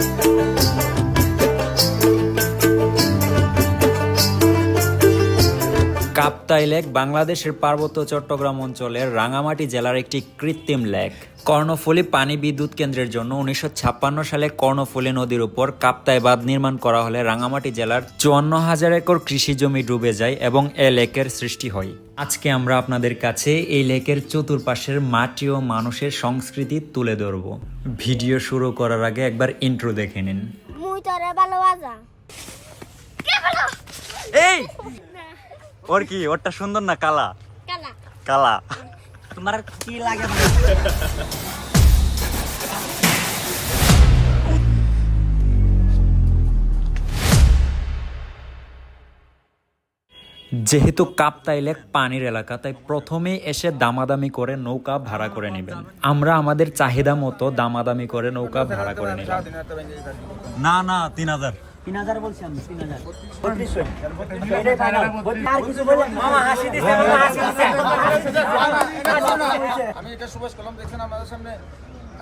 Música Kaptai lake বাংলাদেশের পার্বত্য চট্টগ্রাম অঞ্চলের রাঙামাটি জেলার একটি কৃত্রিম লেক। কর্ণফুলী পানি বিদ্যুৎ কেন্দ্রের জন্য উনিশশো ছাপ্পান্ন সালে কর্ণফুলী নদীর উপর কাপ্তাই বাঁধ নির্মাণ করা হলে রাঙামাটি জেলার চুয়ান্ন হাজার একর কৃষি জমি ডুবে যায় এবং এ লেকের সৃষ্টি হয়। আজকে আমরা আপনাদের কাছে এই লেকের চতুর্পাশের মাটি ও মানুষের সংস্কৃতি তুলে ধরব। ভিডিও শুরু করার আগে একবার ইন্ট্রো দেখে নিন। মুই তোরে ভালোবাসা। এই! ওর কি? ওরটা সুন্দর না কালা? কালা। কালা। তোমার কি লাগে? যেহেতু কাপ্তাই লেক পানির এলাকা তাই প্রথমেই এসে দামাদামি করে নৌকা ভাড়া করে নেবেন। আমরা আমাদের চাহিদা মতো দামাদামি করে নৌকা ভাড়া করে নিলাম না না তিন হাজার। তিন হাজার বলছি আমি তিন হাজার বত্রিশশো আর কিছু বললেন মামা হাসি দিছে মামা হাসি দিছে আমি এটা সুভাষ কলম দেখছেন আমাদের সামনে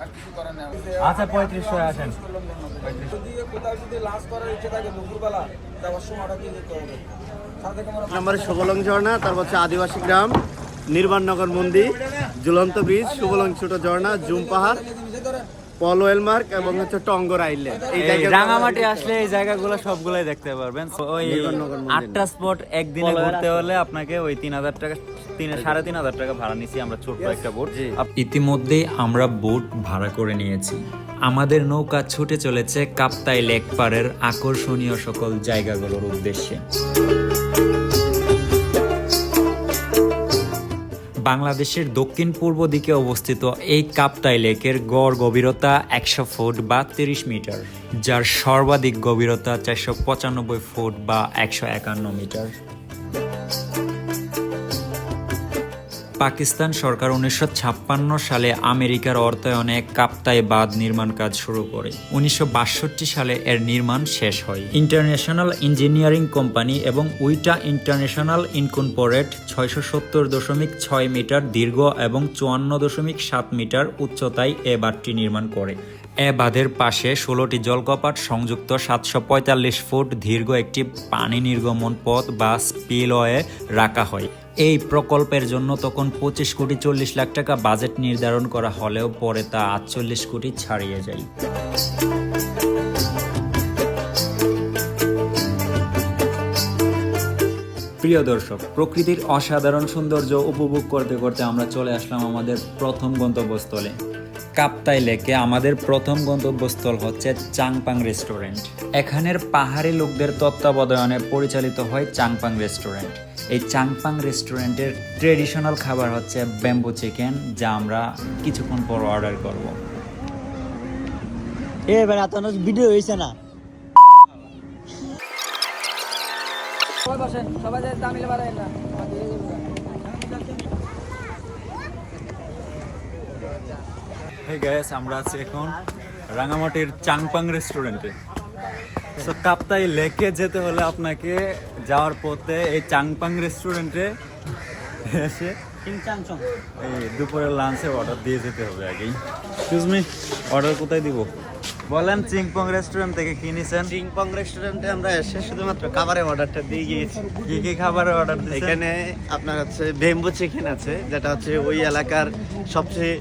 আর কিছু করার নেই আচ্ছা পঁয়ত্রিশশো আসেন যদি কোথাও যদি লাঞ্চ করার ইচ্ছে থাকে দুপুরবেলা যাওয়ার সময় অর্ডার দিয়ে যেতে হবে সাথে সুবলং ঝর্ণা তারপর হচ্ছে আদিবাসী গ্রাম নির্বাণনগর মন্দির ঝুলন্ত ব্রিজ সুবলং ছোট ঝর্ণা জুম পাহাড় পলো এলমার্ক এবং হচ্ছে টঙ্গর আইল্যান্ড। এই রাঙামাটি আসলে এই জায়গাগুলো সবগুলাই দেখতে পারবেন। ওই আটটা স্পট একদিনে ঘুরতে হলে আপনাকে ওই তিন হাজার টাকা তিন সাড়ে তিন হাজার টাকা ভাড়া নিছি আমরা ছোট্ট একটা বোট ইতিমধ্যেই আমরা বোট ভাড়া করে নিয়েছি। আমাদের নৌকা ছুটে চলেছে কাপ্তাই লেক পাড়ের আকর্ষণীয় সকল জায়গাগুলোর উদ্দেশ্যে। বাংলাদেশের দক্ষিণ পূর্ব দিকে অবস্থিত এই কাপ্তাই লেকের গড় গভীরতা একশো ফুট বা তিরিশ মিটার, যার সর্বাধিক গভীরতা চারশো পঁচানব্বই ফুট বা একশো একান্ন মিটার। পাকিস্তান সরকার উনিশশো ছাপ্পান্ন সালে আমেরিকার অর্থায়নে কাপ্তাই বাঁধ নির্মাণ কাজ শুরু করে। উনিশশো বাষট্টি সালে এর নির্মাণ শেষ হয়। ইন্টারন্যাশনাল ইঞ্জিনিয়ারিং কোম্পানি এবং উইটা ইন্টারন্যাশনাল ইনকর্পোরেট ছয়শো সত্তর দশমিক ছয় মিটার দীর্ঘ এবং চুয়ান্ন দশমিক সাত মিটার উচ্চতায় এ বাঁধটি নির্মাণ করে। এ বাঁধের পাশে ষোলোটি জলকপাট সংযুক্ত সাতশো পঁয়তাল্লিশ ফুট দীর্ঘ একটি পানি নির্গমন পথ বা স্পিলওয়ে রাখা হয়। এই প্রকল্পের জন্য তখন পঁচিশ কোটি চল্লিশ লাখ টাকা বাজেট নির্ধারণ করা হলেও পরে তা আটচল্লিশ কোটি ছাড়িয়ে যায়। প্রিয় দর্শক, প্রকৃতির অসাধারণ সৌন্দর্য উপভোগ করতে করতে আমরা চলে আসলাম আমাদের প্রথম গন্তব্যস্থলে। কাপ্তাই লেকে আমাদের প্রথম গন্তব্যস্থল হচ্ছে চাংপাং রেস্টুরেন্ট। এখানের পাহাড়ি লোকদের তত্ত্বাবধানে পরিচালিত হয় চাংপাং রেস্টুরেন্ট। এই চাংপাং রেস্টুরেন্টের ট্রেডিশনাল খাবার হচ্ছে ব্যাম্বু চিকেন যা আমরা কিছুক্ষণ পর অর্ডার করব। এ বেড়া তো ভিডিও হয়েছে না? হে গ্যাস আমরা আছি এখন রাঙামাটির চাংপাং রেস্টুরেন্টে। সো কাপ্তাই লেকে যেতে হলে আপনাকে যাওয়ার পথে এই চাংপাং রেস্টুরেন্টে এসে এই দুপুরের লাঞ্চের অর্ডার দিয়ে যেতে হবে আগেই। এক্সকিউজ মি অর্ডার কোথায় দিব? বলেন চিংপং রেস্টুরেন্ট থেকে কি নিছেন? চিংপং রেস্টুরেন্টে আমরা এসে শুধুমাত্র খাবারের অর্ডারটা দিয়ে গিয়েছি। কি কি খাবারের অর্ডার দিয়েছেন এখানে আপনার হচ্ছে বেম্বু চিকেন আছে যেটা হচ্ছে ওই এলাকার সবচেয়ে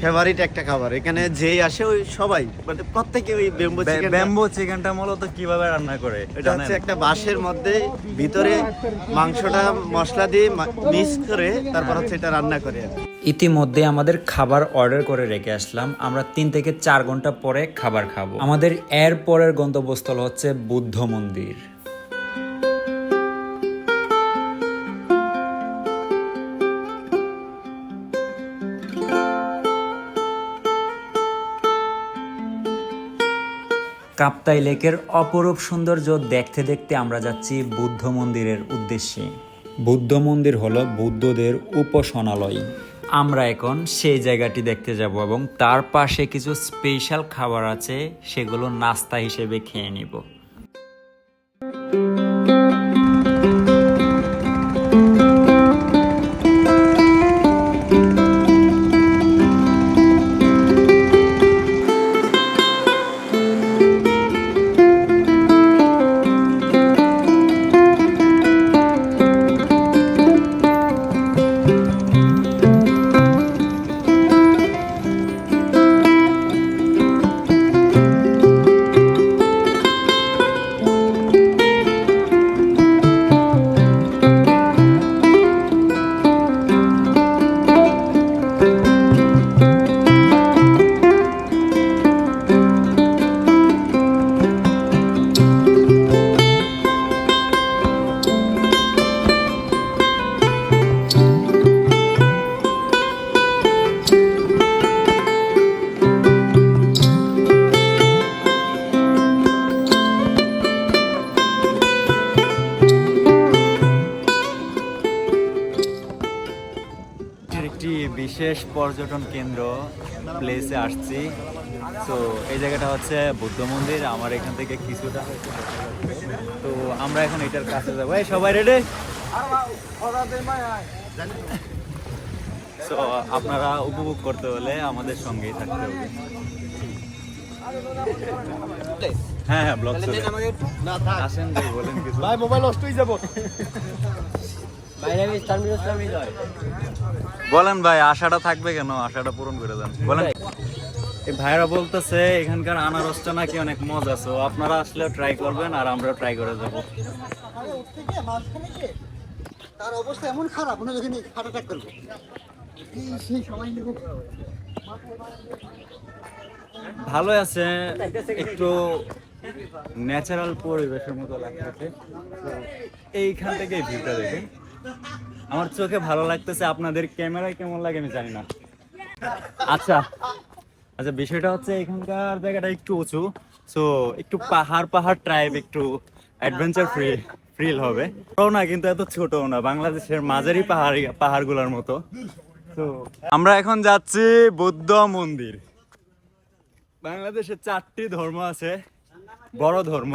ফেভারিট একটা খাবার। এখানে যেই আসে ওই সবাই মানে প্রত্যেকে ওই বেম্বু চিকেন ব্যাম্বো চিকেনটা মূলত কীভাবে রান্না করে এটা হচ্ছে একটা বাঁশের মধ্যে ভিতরে মাংসটা মশলা দিয়ে মিক্স করে তারপর হচ্ছে এটা রান্না করে। ইতিমধ্যে আমাদের খাবার অর্ডার করে রেখে আসলাম। আমরা তিন থেকে চার ঘণ্টা পরে খাবার খাব। আমাদের এর পরের গন্তব্যস্থল হচ্ছে বুদ্ধ মন্দির। কাপ্তাই লেকের অপরূপ সৌন্দর্য দেখতে দেখতে আমরা যাচ্ছি বুদ্ধ মন্দিরের উদ্দেশ্যে। বুদ্ধ মন্দির হল বুদ্ধদের উপাসনালয়। আমরা এখন সেই জায়গাটি দেখতে যাব এবং তার পাশে কিছু স্পেশাল খাবার আছে সেগুলো নাস্তা হিসেবে খেয়ে নিব। সর্বশেষ পর্যটন কেন্দ্র প্লেসে আসছি। তো এই জায়গাটা হচ্ছে বুদ্ধ মন্দির। আমার এখান থেকে কিছুটা তো আমরা এখন এটার কাছে যাব। এই সবাই রেডি তো আপনারা উপভোগ করতে হলে আমাদের সঙ্গেই থাকতে হবে। হ্যাঁ হ্যাঁ ব্লগ চলে। আসেন ভাই বলেন কিছু। ভাই মোবাইল নষ্ট হয়ে যাব। বলেন ভাই আশাটা থাকবে কেন? আশাটা পূরণ করে দেন। বলেন। এই ভাইরা বলতেছে এখানকার আনারসটা নাকি অনেক মজা আছে আপনারা আসলেও ট্রাই করবেন আর আমরাও ট্রাই করে যাব তার অবস্থা এমন খারাপ হার্ট অ্যাটাক করবে। সেই সময় ভালো আছে একটু ন্যাচারাল পরিবেশের মতো লাগতেছে। এইখান থেকে ভিউটা দেখেন। আমার চোখে ভালো লাগতেছে, আপনাদের ক্যামেরায় কেমন লাগে আমি জানি না। আচ্ছা আচ্ছা বিষয়টা হচ্ছে এখানকার জায়গাটা একটু উঁচু সো একটু পাহাড় পাহাড় ট্রাইব একটু অ্যাডভেঞ্চার ফ্রি ফিল হবে। বড়ও না, কিন্তু এত ছোটও না, বাংলাদেশের মাঝারি পাহাড়, পাহাড়গুলোর মতো। তো আমরা এখন যাচ্ছি বৌদ্ধ মন্দির। বাংলাদেশে চারটি ধর্ম আছে, বড় ধর্ম।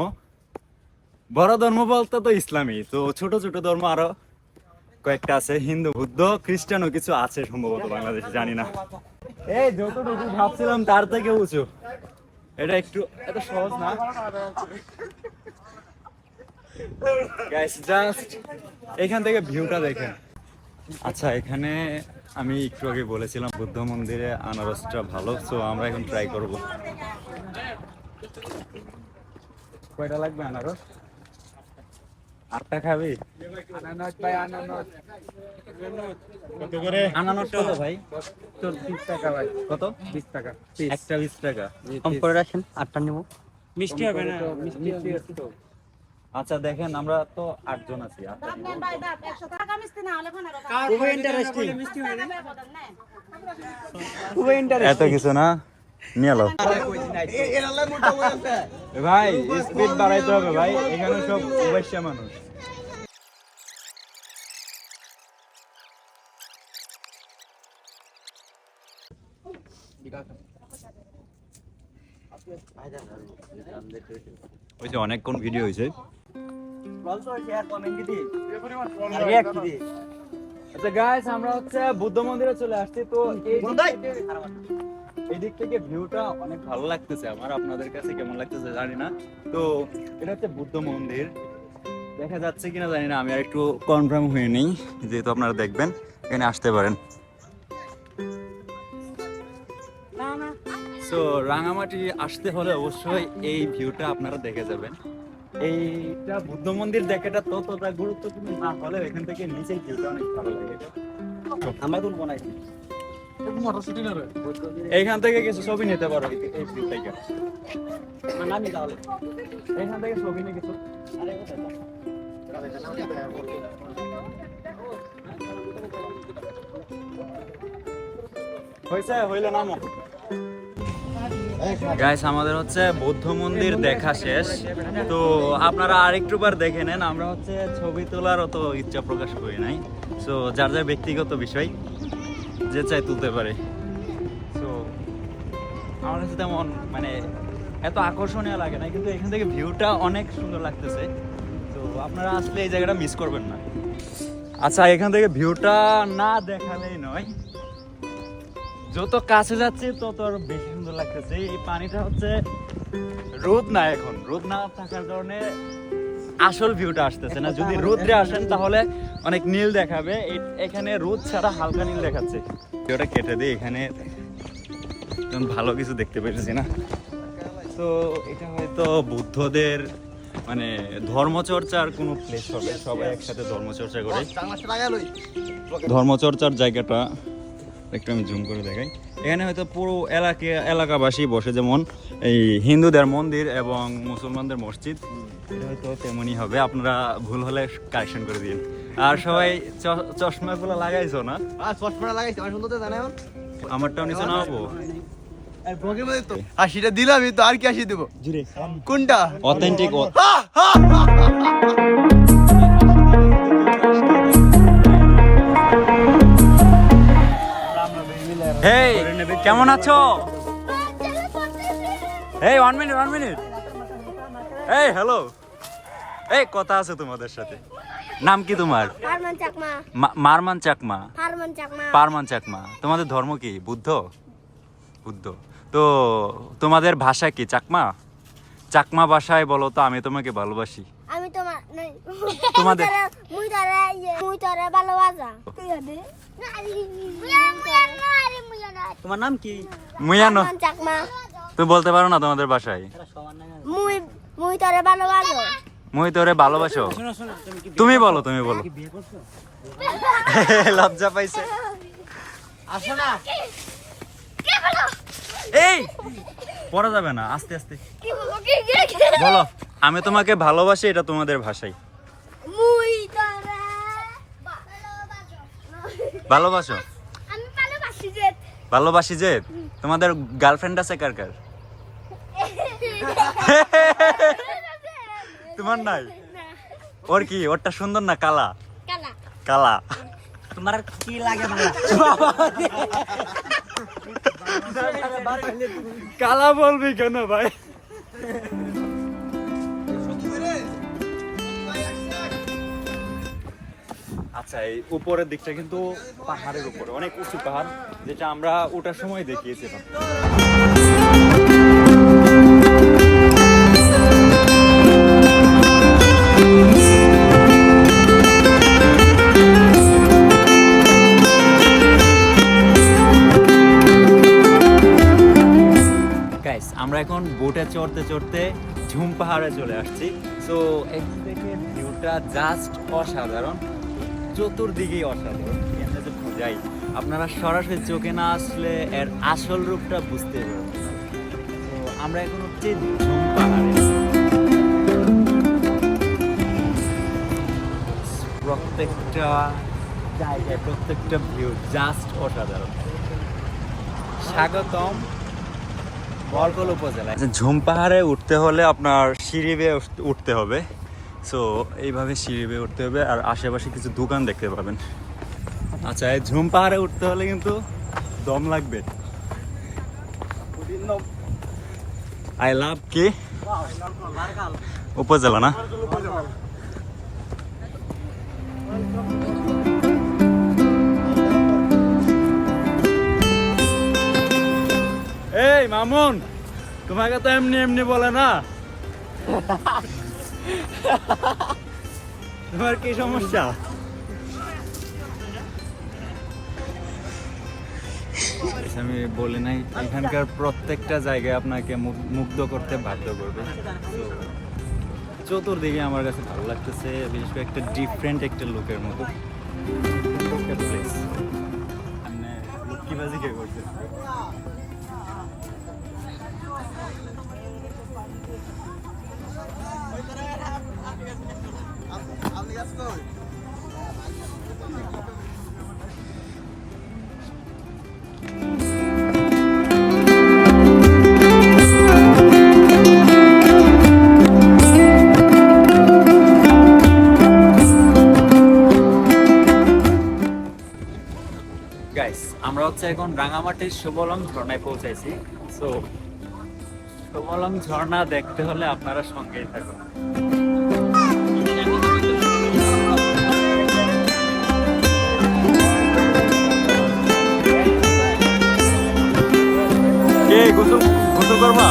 বড় ধর্ম বলতে তো ইসলামী তো ছোট ছোট ধর্ম আরও কয়েকটা আছে, হিন্দু, বুদ্ধ, খ্রিস্টানও কিছু আছে সম্ভবত বাংলাদেশে, জানি না। এই যতটুকু ভাবছিলাম তার থেকে উঁচু। এটা একটু এত সহজ না? গাইস জাস্ট এখান থেকে ভিউটা দেখেন। আচ্ছা এখানে আমি একটু আগে বলেছিলাম বুদ্ধ মন্দিরে আনারসটা ভালো সো আমরা এখন ট্রাই করব। কয়টা লাগবে আনারস? আটটা খাবি? আনারস কত ভাই? বিশ টাকা ভাই। কত? বিশ টাকা একটা বিশ টাকা। কম করে রাখেন আটটা নেব। মিষ্টি হবে না? মিষ্টি আচ্ছা দেখেন আমরা তো আটজন আছি। খুবই ইন্টারেস্টিং এত কিছু না? নিয়ে ভাই স্পিড বাড়াইতে হবে ভাই এখানে সব অবশ্য মানুষ। ওই অনেকক্ষণ ভিডিও হয়েছে আচ্ছা গাইস আমরা হচ্ছে বুদ্ধ মন্দিরে চলে আসছি তো এই দিক থেকে- ভিউটা অনেক ভালো লাগতেছে আমার, আপনাদের কাছে কেমন লাগতেছে জানি না। তো এটা হচ্ছে বুদ্ধ মন্দির। দেখা যাচ্ছে কিনা জানি না, আমি আর একটু কনফার্ম হয়ে নেই, যেহেতু আপনারা দেখবেন, এখানে আসতে পারেন। সো রাঙামাটি আসতে হলে অবশ্যই এই ভিউটা আপনারা দেখে যাবেন। এইটা বুদ্ধ মন্দির দেখাটা ততটা গুরুত্বপূর্ণ না হলে এখান থেকে নিচের ভিউটা অনেক ভালো লাগে। আমরা তুলবো না এইখান থেকে কিছু ছবি নিতে পারো এই- এই থেকে। নামি তাহলে এইখান থেকে ছবি নিয়ে কিছু। হয়েছে হইলে নামো গাইস আমাদের হচ্ছে বৌদ্ধ মন্দির দেখা শেষ। তো আপনারা আরেকটু বার দেখে নেন আমরা হচ্ছে ছবি তোলার অত ইচ্ছা প্রকাশ করি নাই। সো যার যার ব্যক্তিগত বিষয়। যে চাই তুলতে পারে। তো আমার কাছে তেমন মানে এত আকর্ষণীয় লাগে না, কিন্তু এখান থেকে ভিউটা অনেক সুন্দর লাগতেছে। তো আপনারা আসলে এই জায়গাটা মিস করবেন না। আচ্ছা এখান থেকে ভিউটা না দেখালেই নয়। যত কাছে যাচ্ছে, তত আরও বেশি সুন্দর লাগতেছে। এই পানিটা হচ্ছে রোদ না এখন। রোদ না থাকার কারণে আসল ভিউটা আসতেছে না। যদি রোদ্রে আসেন তাহলে অনেক নীল দেখাবে। এখানে রোদ ছাড়া হালকা নীল দেখাচ্ছে। ভিডিওটা কেটে দিই এখানে ভালো কিছু দেখতে পেরেছি না। তো এটা হয়তো বুদ্ধদের মানে ধর্মচর্চার কোনো প্লেস হবে। সবাই একসাথে ধর্মচর্চা করে। ধর্মচর্চার জায়গাটা একটু আমি জুম করে দেখাই। এখানে হয়তো পুরো এলাকা এলাকাবাসী বসে যেমন এই হিন্দুদের মন্দির এবং মুসলমানদের মসজিদ। হয়তো তেমনই হবে। আপনারা ভুল হলে কারেকশন করে দিন। আর সবাই চশমাগুলো লাগাইছো না? আর চশমাটা লাগাইছি আমার সুন্দর জানাই আমারটাও নিচে নামাবো? আশিটা দিলামই তো আর কি আসি দেবো? কোনটা? অথেন্টিক কেমন আছো? এই ওয়ান মিনিট ওয়ান মিনিট এই হ্যালো এই কথা আছে তোমাদের সাথে। নাম কি তোমার? মারমান চাকমা। পারমান চাকমা। তোমাদের ধর্ম কি? বুদ্ধ? বুদ্ধ। তো তোমাদের ভাষা কি চাকমা? চাকমা ভাষায় বলো তো আমি তোমাকে ভালোবাসি। আমি তোমার নাই। তোমাদের- মুই তোরে ইয়ে, মুই তোরে ভালোবাসা। তুই তোমার নাম কি? মুয়ানো চাকমা। তুমি বলতে পারো না তোমাদের ভাষায় মুই মুই তোরে ভালোবাসো। মুই তোরে ভালোবাসো। শোনো শোনো তুমি বলো তুমি বলো। লজ্জা পাইছে। আসো না। এই! পড়া যাবে না আস্তে আস্তে। বলো। আমি তোমাকে ভালোবাসি এটা তোমাদের ভাষাই। ভালোবাসো। ভালোবাসি? যে। তোমাদের গার্লফ্রেন্ড আছে কার কার? তোমার নাই? ওর কি? ওরটা সুন্দর না কালা? কালা। কালা। তোমার কি লাগে কালা বলবি কেন ভাই? আচ্ছা এই উপরের দিকটা কিন্তু পাহাড়ের উপরে, অনেক উঁচু পাহাড়, যেটা আমরা ওঠার সময় দেখিয়েছিলাম। আমরা এখন বোটে চড়তে চড়তে ঝুম পাহাড়ে চলে আসছি। সো এখান থেকে ভিউটা জাস্ট অসাধারণ। চতুর্দিকেই অসাধারণ। আপনারা সরাসরি চোখে না আসলে এর আসল রূপটা বুঝতে পারবেন তো আমরা এখন হচ্ছে ঝুম পাহাড়ে। প্রত্যেকটা জায়গায়, প্রত্যেকটা ভিউ জাস্ট অসাধারণ। স্বাগতম বরকল উপজেলায়। আচ্ছা ঝুম পাহাড়ে উঠতে হলে আপনার সিঁড়ি বেয়ে উঠতে হবে। সো এইভাবে সিঁড়ি বেয়ে উঠতে হবে আর আশেপাশে কিছু দোকান দেখতে পাবেন। আচ্ছা এই ঝুম পাহাড়ে উঠতে হলে কিন্তু দম লাগবে। আই লাভ কি? উপজেলা না? এই, মামুন, তোমাকে তো এমনি এমনি বলে না। তোমার কি সমস্যা? আমি বলি নাই, এখানকার প্রত্যেকটা জায়গায় আপনাকে মুগ- মুগ্ধ করতে বাধ্য করবে। চতুর্দিকে আমার কাছে ভালো লাগতেছে, বিশেষ করে একটা ডিফারেন্ট একটা লুকের মতো। এখন রাঙামাটির সুবলং ঝর্ণায় পৌঁছাইছি। সো সুবলং ঝর্ণা দেখতে হলে আপনারা সঙ্গেই থাকুন। কে গোসল গোসল করবা?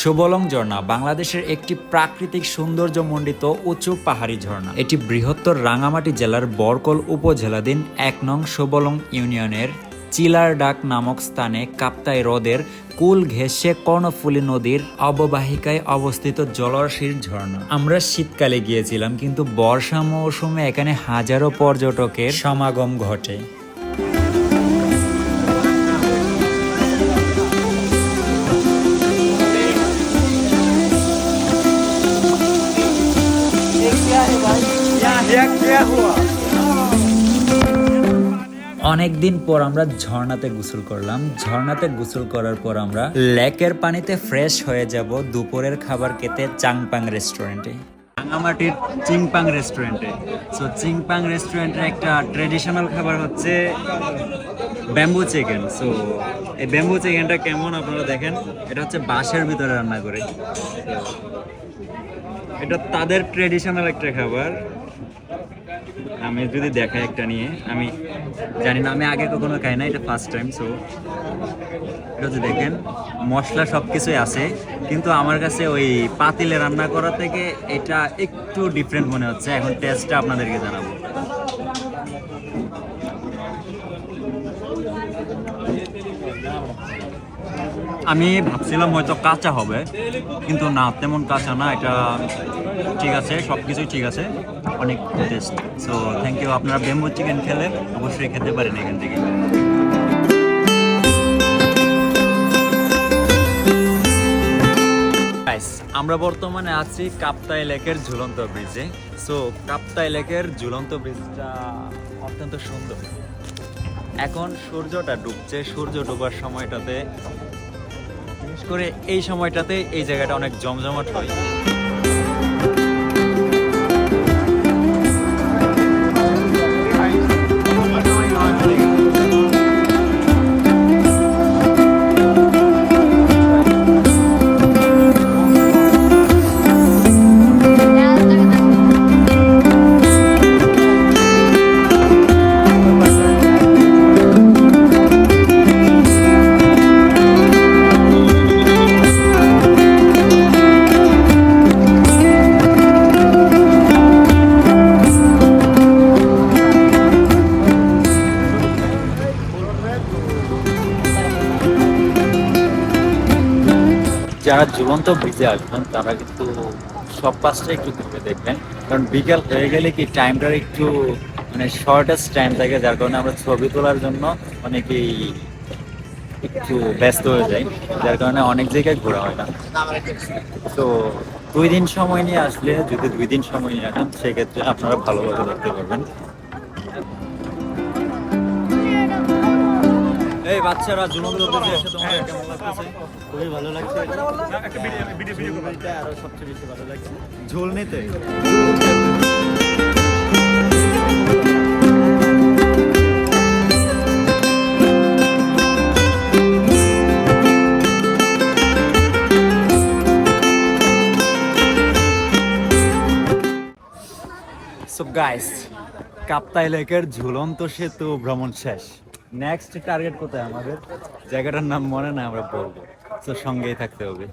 সুবলং ঝর্ণা, বাংলাদেশের একটি প্রাকৃতিক সৌন্দর্যমণ্ডিত উঁচু পাহাড়ি ঝর্ণা। এটি বৃহত্তর রাঙামাটি জেলার বরকল উপজেলাধীন এক নং সুবলং ইউনিয়নের চিলারডাক নামক স্থানে কাপ্তাই হ্রদের কুল ঘেঁষে কর্ণফুলী নদীর অববাহিকায় অবস্থিত জলরাশির ঝর্ণা। আমরা শীতকালে গিয়েছিলাম, কিন্তু বর্ষা মৌসুমে এখানে হাজারো পর্যটকের সমাগম ঘটে। অনেক দিন পর আমরা ঝর্ণাতে গোসল করলাম। ঝর্ণাতে গোসল করার পর আমরা লেকের পানিতে ফ্রেশ হয়ে যাব দুপুরের খাবার খেতে চাংপাং রেস্টুরেন্টে রাঙামাটির চিংপাং রেস্টুরেন্টে সো চিংপাং রেস্টুরেন্টের একটা ট্রেডিশনাল খাবার হচ্ছে ব্যাম্বু চিকেন সো এই ব্যাম্বু চিকেনটা কেমন আপনারা দেখেন? এটা হচ্ছে বাঁশের ভিতরে রান্না করে। এটা তাদের ট্রেডিশনাল একটা খাবার। আমি যদি দেখাই একটা নিয়ে, আমি জানি না, আমি আগে কখনো খাই না এটা ফার্স্ট টাইম সো এটা হচ্ছে দেখেন, মশলা সব কিছুই আছে, কিন্তু আমার কাছে ওই পাতিলে রান্না করা থেকে এটা একটু ডিফারেন্ট মনে হচ্ছে, এখন টেস্টটা আপনাদেরকে জানাব। আমি ভাবছিলাম হয়তো কাঁচা হবে, কিন্তু না, তেমন কাঁচা না, এটা ঠিক আছে সব কিছুই ঠিক আছে। অনেক টেস্ট সো থ্যাংক ইউ আপনারা বেম্বু চিকেন খেলে অবশ্যই খেতে পারেন এখান থেকে। আমরা বর্তমানে আছি কাপ্তাই লেকের ঝুলন্ত ব্রিজে। সো কাপ্তাই লেকের ঝুলন্ত ব্রিজটা অত্যন্ত সুন্দর। এখন সূর্যটা ডুবছে। সূর্য ডুবার সময়টাতে, বিশেষ করে এই সময়টাতে এই জায়গাটা অনেক জমজমাট হয় ঝুলন্ত ব্রিজে আসবেন, তারা কিন্তু সব পাশটা একটু ঘুরে দেখবেন। কারণ বিকেল হয়ে গেলে কি টাইমটার একটু মানে শর্টেস্ট টাইম থাকে, যার কারণে আমরা ছবি তোলার জন্য অনেকেই একটু ব্যস্ত হয়ে যায় যার কারণে অনেক জায়গায় ঘোরা হয় না। তো দুই দিন সময় নিয়ে আসলে, যদি দুই দিন সময় নিয়ে আসেন, সেক্ষেত্রে আপনারা ভালোভাবে দেখতে পারবেন। এই বাচ্চারা ঝুলন্ত ব্রিজে এসে কেমন খুবই ভালো লাগছে। ঝুলনিটা আরও সবচেয়ে বেশি ভালো লাগছে ঝোল নিতে। গাইস কাপ্তাই লেকের ঝুলন্ত সেতু ভ্রমণ শেষ। নেক্সট টার্গেট কোথায় আমাদের? জায়গাটার নাম মনে না আমরা বলব। তো সঙ্গেই থাকতে হবে।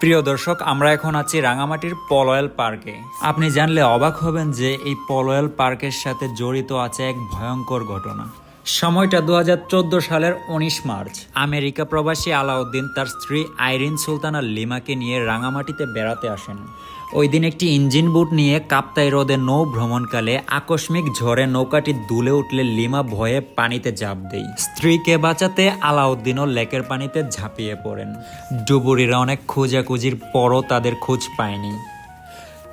প্রিয় দর্শক, আমরা এখন আছি রাঙামাটির পলয়েল পার্কে। আপনি জানলে অবাক হবেন যে এই পলয়েল পার্কের সাথে জড়িত আছে এক ভয়ঙ্কর ঘটনা। সময়টা দু হাজার চোদ্দ সালের উনিশ মার্চ। আমেরিকা প্রবাসী আলাউদ্দিন তার স্ত্রী আইরিন সুলতানা লিমাকে নিয়ে রাঙামাটিতে বেড়াতে আসেন। ওই দিন একটি ইঞ্জিন বুট নিয়ে কাপ্তাই হ্রদে নৌ ভ্রমণকালে আকস্মিক ঝড়ে নৌকাটি দুলে উঠলে লিমা ভয়ে পানিতে ঝাঁপ দেয়। স্ত্রীকে বাঁচাতে আলাউদ্দিনও লেকের পানিতে ঝাঁপিয়ে পড়েন। ডুবুরিরা অনেক খোঁজাখুঁজির পরও তাদের খোঁজ পায়নি।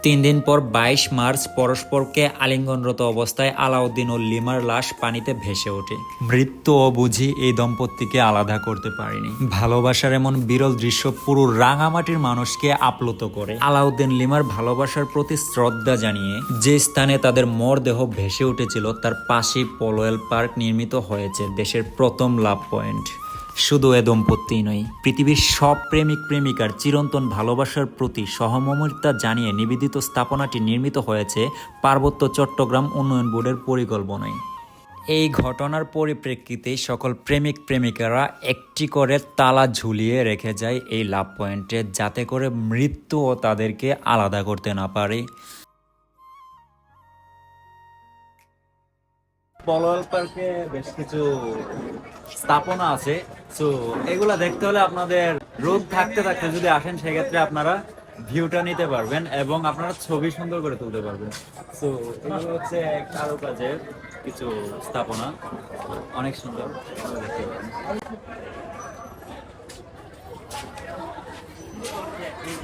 তিন দিন পর বাইশ মার্চ পরস্পরকে আলিঙ্গনরত অবস্থায় আলাউদ্দিন ও লিমার লাশ পানিতে ভেসে ওঠে। মৃত্যু ও বুঝি এই দম্পতিকে আলাদা করতে পারেনি। ভালোবাসার এমন বিরল দৃশ্য পুরো রাঙামাটির মানুষকে আপ্লুত করে। আলাউদ্দিন লিমার ভালোবাসার প্রতি শ্রদ্ধা জানিয়ে যে স্থানে তাদের মরদেহ ভেসে উঠেছিল, তার পাশেই পলোয়েল পার্ক নির্মিত হয়েছে, দেশের প্রথম লাভ পয়েন্ট। শুধু এ দম্পতিই নয়, পৃথিবীর সব প্রেমিক প্রেমিকার চিরন্তন ভালোবাসার প্রতি সহমর্মিতা জানিয়ে নিবেদিত স্থাপনাটি নির্মিত হয়েছে পার্বত্য চট্টগ্রাম উন্নয়ন বোর্ডের পরিকল্পনায়। এই ঘটনার পরিপ্রেক্ষিতে সকল প্রেমিক প্রেমিকারা একটি করে তালা ঝুলিয়ে রেখে যায় এই লাভ পয়েন্টে, যাতে করে মৃত্যুও তাদেরকে আলাদা করতে না পারে। পলোয়াল পার্কে বেশ কিছু স্থাপনা আছে। সো এগুলা দেখতে হলে আপনাদের রোদ থাকতে থাকতে যদি আসেন, সেক্ষেত্রে আপনারা ভিউটা নিতে পারবেন এবং আপনারা ছবি সুন্দর করে তুলতে পারবেন। তো এগুলো হচ্ছে কারুকাজের কিছু স্থাপনা। অনেক সুন্দর। দেখতে